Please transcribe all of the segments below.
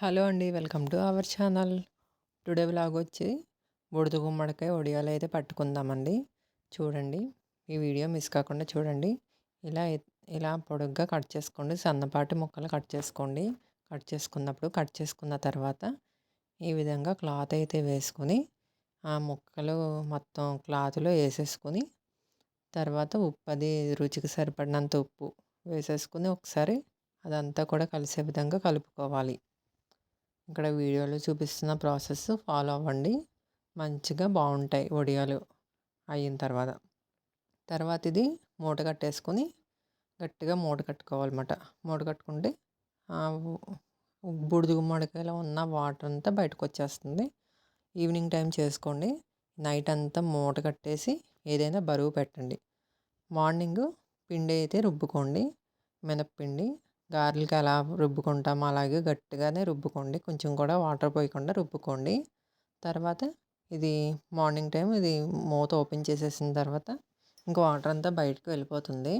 Hello అండి welcome to our channel. Today blog వచ్చి బుడద గుమ్మడికాయ ఒడియాలు అయితే పట్టుకుందామండి. చూడండి ఈ వీడియో మిస్ కాకుండా చూడండి. ఇలా ఇలా పొడుగ్గా కట్ చేసుకోండి సన్నపాటి ముక్కలు కట్ చేసుకోండి. కట్ చేసుకున్నప్పుడు కట్ చేసుకున్న తర్వాత ఈ విధంగా క్లాత్ అయితే వేసుకొని ఆ ముక్కలు మొత్తం క్లాత్లో వేసేసుకొని తర్వాత ఉప్పు అది రుచికి సరిపడినంత ఉప్పు వేసేసుకుని ఒకసారి అదంతా కూడా కలిసే విధంగా కలుపుకోవాలి. ఇక్కడ వీడియోలో చూపిస్తున్న ప్రాసెస్ ఫాలో అవ్వండి. మంచిగా బాగుంటాయి వడియాలు అయిన తర్వాత. తర్వాత ఇది మూట కట్టేసుకొని గట్టిగా మూట కట్టుకోవాలన్నమాట. మూట కట్టుకుంటే బుడిది గుమ్మడికాయలో ఉన్న వాటర్ అంతా బయటకు వచ్చేస్తుంది. ఈవినింగ్ టైం చేసుకోండి. నైట్ అంతా మూట కట్టేసి ఏదైనా బరువు పెట్టండి. మార్నింగ్ పిండి అయితే రుబ్బుకోండి. మినప్పిండి గారెలకి ఎలా రుబ్బుకుంటామో. అలాగే గట్టిగానే రుబ్బుకోండి. కొంచెం కూడా వాటర్ పోయకుండా రుబ్బుకోండి. తర్వాత ఇది మార్నింగ్ టైం ఇది మూత ఓపెన్ చేసేసిన తర్వాత ఇంకా వాటర్ అంతా బయటకు వెళ్ళిపోతుంది.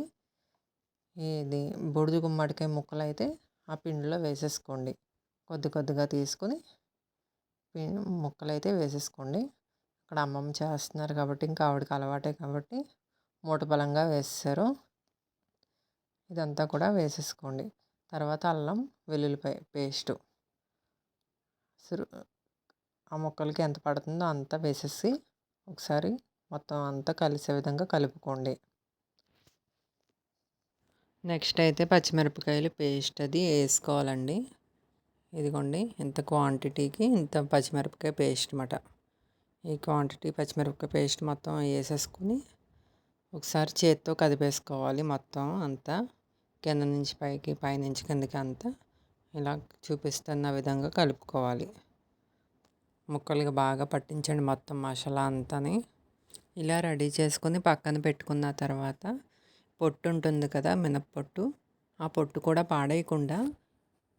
ఇది బూడిద గుమ్మడికాయ ముక్కలు అయితే ఆ పిండిలో వేసేసుకోండి. కొద్ది కొద్దిగా తీసుకొని ముక్కలు అయితే వేసేసుకోండి. అక్కడ అమ్మమ్మ చేస్తున్నారు కాబట్టి ఇంకా ఆవిడకి అలవాటే కాబట్టి మూట బలంగా వేసేసారు ఇదంతా కూడా వేసేసుకోండి. తర్వాత అల్లం వెల్లుల్లిపాయ పేస్టు. ఆ ముక్కలకి ఎంత పడుతుందో అంతా వేసేసి ఒకసారి మొత్తం అంతా కలిసే విధంగా కలుపుకోండి. నెక్స్ట్ అయితే పచ్చిమిరపకాయలు పేస్ట్ అది వేసుకోవాలండి. ఇదిగోండి ఇంత క్వాంటిటీకి ఇంత పచ్చిమిరపకాయ పేస్ట్ అనమాట ఈ క్వాంటిటీ పచ్చిమిరపకాయ పేస్ట్ మొత్తం వేసేసుకుని ఒకసారి చేత్తో కదిపేసుకోవాలి మొత్తం అంతా. కింద నుంచి పైకి పైనుంచి కిందకి అంతా ఇలా చూపిస్తున్న విధంగా కలుపుకోవాలి. ముక్కలుగా బాగా పట్టించండి మొత్తం మసాలా అంతాని. ఇలా రెడీ చేసుకుని పక్కన పెట్టుకున్న తర్వాత పొట్టు ఉంటుంది కదా మినప్పొట్టు ఆ పొట్టు కూడా పాడేయకుండా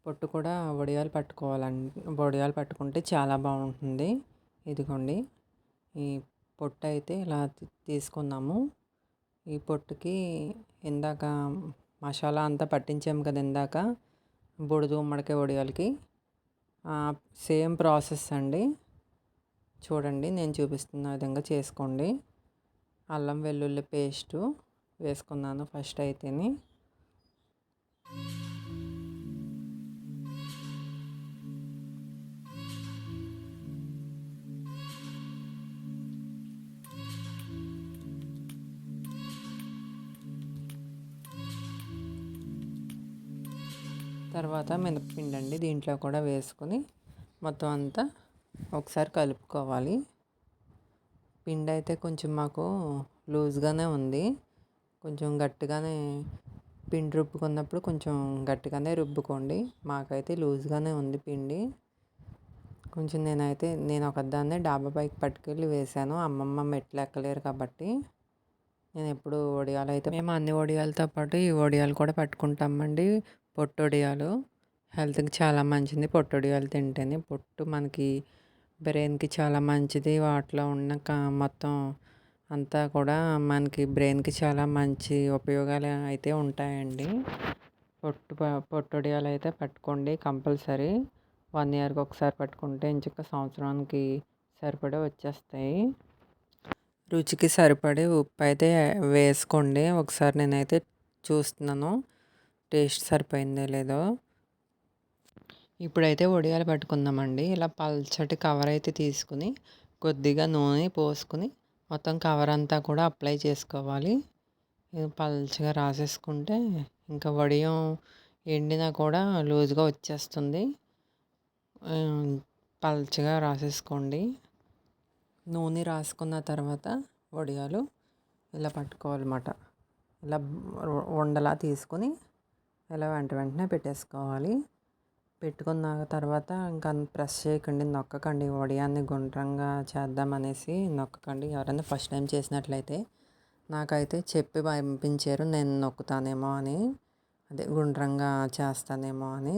పొట్టు కూడా వడియాలు పట్టుకోవాలండి. వడియాలు పట్టుకుంటే చాలా బాగుంటుంది. ఇదిగోండి. ఈ పొట్టు అయితే ఇలా తీసుకున్నాము. ఈ పొట్టుకి ఇందాక మసాలా అంతా పట్టించాము కదా ఇందాక. బుడదు ఉమ్మడికాయ వడియాలకి. సేమ్ ప్రాసెస్ అండి. చూడండి నేను చూపిస్తున్న విధంగా చేసుకోండి. అల్లం వెల్లుల్లి పేస్టు వేసుకున్నాను ఫస్ట్ అయితేని. తర్వాత మినపపిండి అండి దీంట్లో కూడా వేసుకొని మొత్తం అంతా ఒకసారి కలుపుకోవాలి. పిండి అయితే కొంచెం మాకు లూజ్గానే ఉంది. కొంచెం గట్టిగానే పిండి రుబ్బుకున్నప్పుడు కొంచెం గట్టిగానే రుబ్బుకోండి. మాకైతే లూజ్గానే ఉంది పిండి. కొంచెం నేనైతే నేను ఒకదాన్నే డాబా పైకి పట్టుకెళ్ళి వేశాను. అమ్మమ్మ మెట్లు ఎక్కలేరు కాబట్టి నేను ఎప్పుడు వడియాలు అయితే మేము అన్ని వడియాలతో పాటు ఈ వడియాలు కూడా పట్టుకుంటామండి. పొట్టొడియాలు. హెల్త్కి చాలా మంచిది. పొట్టొడియాలు తింటేనే పొట్టు మనకి బ్రెయిన్కి చాలా మంచిది. వాటిలో ఉన్న మొత్తం అంతా కూడా మనకి బ్రెయిన్కి చాలా మంచి ఉపయోగాలు అయితే ఉంటాయండి. పొట్టు పొట్టొడియాలు అయితే పట్టుకోండి కంపల్సరీ. వన్ ఇయర్కి ఒకసారి పట్టుకుంటే ఇంచుక సంవత్సరానికి సరిపడే వచ్చేస్తాయి. రుచికి సరిపడే ఉప్పు అయితే వేసుకోండి. ఒకసారి నేనైతే చూస్తున్నాను. టేస్ట్ సరిపోయిందో లేదో? ఇప్పుడైతే వడియాలు పట్టుకుందామండి. ఇలా పల్చటి కవర్ అయితే తీసుకుని కొద్దిగా నూనె పోసుకుని మొత్తం కవర్ అంతా కూడా అప్లై చేసుకోవాలి. పల్చగా రాసేసుకుంటే ఇంకా వడియం ఎండినా కూడా లూజ్గా వచ్చేస్తుంది. పల్చగా రాసేసుకోండి. నూనె రాసుకున్న తర్వాత వడియాలు ఇలా పట్టుకోవాలన్నమాట. ఇలా ఉండలా తీసుకొని ఇలా వెంట వెంటనే పెట్టేసుకోవాలి. పెట్టుకున్న తర్వాత ఇంకా ప్రెస్ చేయకండి నొక్కకండి వడియాన్ని గుండ్రంగా చేద్దామనేసి నొక్కకండి. ఎవరైనా ఫస్ట్ టైం చేసినట్లయితే నాకైతే చెప్పి పంపించారు నేను నొక్కుతానేమో అని. అదే గుండ్రంగా చేస్తానేమో అని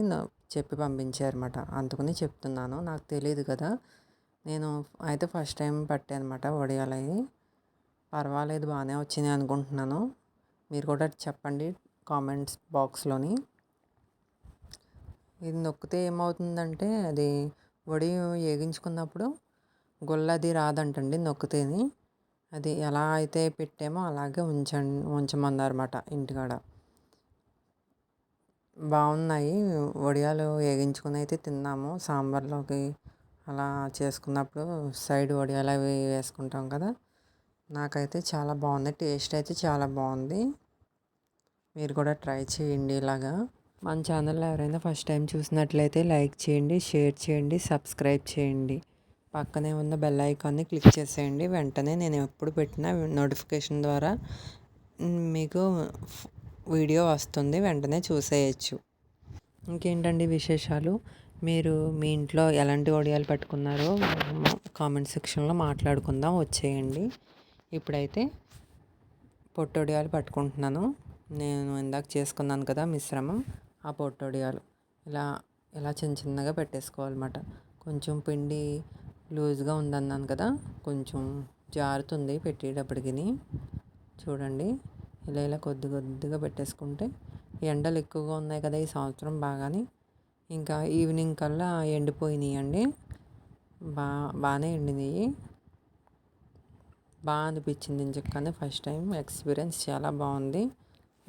చెప్పి పంపించారు అనమాట అందుకని చెప్తున్నాను. నాకు తెలియదు కదా. నేను అయితే ఫస్ట్ టైం పట్టానమాట వడియాలు అవి పర్వాలేదు బాగానే వచ్చినాయి అనుకుంటున్నాను. మీరు కూడా చెప్పండి. కామెంట్స్ బాక్స్లోని. ఇది నొక్కితే ఏమవుతుందంటే అది వడి వేగించుకున్నప్పుడు గుల్లది రాదంటండి నొక్కితేని. అది ఎలా అయితే పెట్టామో అలాగే ఉంచండి ఉంచమన్నారన్నమాట ఇంటికాడ. బాగున్నాయి వడియాలు వేగించుకుని అయితే తిన్నాము. సాంబార్లోకి అలా చేసుకున్నప్పుడు సైడ్ వడియాలు అవి వేసుకుంటాం కదా. నాకైతే చాలా బాగుంది టేస్ట్ అయితే చాలా బాగుంది. మీరు కూడా ట్రై చేయండి ఇలాగా. మన ఛానల్లో ఎవరైనా ఫస్ట్ టైం చూసినట్లయితే లైక్ చేయండి షేర్ చేయండి సబ్స్క్రైబ్ చేయండి. పక్కనే ఉన్న బెల్ ఐకాన్ని క్లిక్ చేసేయండి. వెంటనే నేను ఎప్పుడు పెట్టిన నోటిఫికేషన్ ద్వారా మీకు వీడియో వస్తుంది. వెంటనే చూసేయచ్చు. ఇంకేంటండి విశేషాలు? మీరు మీ ఇంట్లో ఎలాంటి వడియాలు పట్టుకున్నారో కామెంట్ సెక్షన్లో మాట్లాడుకుందాం. వచ్చేయండి. ఇప్పుడైతే పొట్టొడియాలు పట్టుకుంటున్నాను. నేను ఇందాక చేసుకున్నాను కదా మిశ్రమం ఆ పొట్టొడియాలు. ఇలా ఇలా చిన్న చిన్నగా పెట్టేసుకోవాలన్నమాట. కొంచెం పిండి లూజ్గా ఉందన్నాను కదా కొంచెం జారుతుంది పెట్టేటప్పటికి చూడండి ఇలా ఇలా కొద్ది కొద్దిగా పెట్టేసుకుంటే ఎండలు ఎక్కువగా ఉన్నాయి కదా ఈ సంవత్సరం బాగాని. ఇంకా ఈవినింగ్ కల్లా ఎండిపోయినాయి అండి బా బాగానే ఎండినాయి. బాగా అనిపించింది ఇంచక్కనే ఫస్ట్ టైం. ఎక్స్పీరియన్స్ చాలా బాగుంది.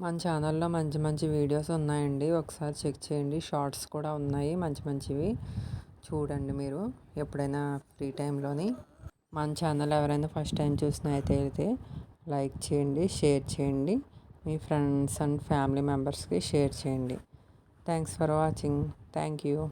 మన ఛానల్లో మంచి మంచి వీడియోస్ ఉన్నాయండి. ఒకసారి చెక్ చేయండి. షార్ట్స్ కూడా ఉన్నాయి. మంచి మంచివి. చూడండి మీరు ఎప్పుడైనా ఫ్రీ టైంలోని. మన ఛానల్ ఎవరైనా ఫస్ట్ టైం చూసినట్టయితే లైక్ చేయండి షేర్ చేయండి. మీ ఫ్రెండ్స్ అండ్ ఫ్యామిలీ మెంబర్స్కి షేర్ చేయండి. Thanks for watching. Thank you.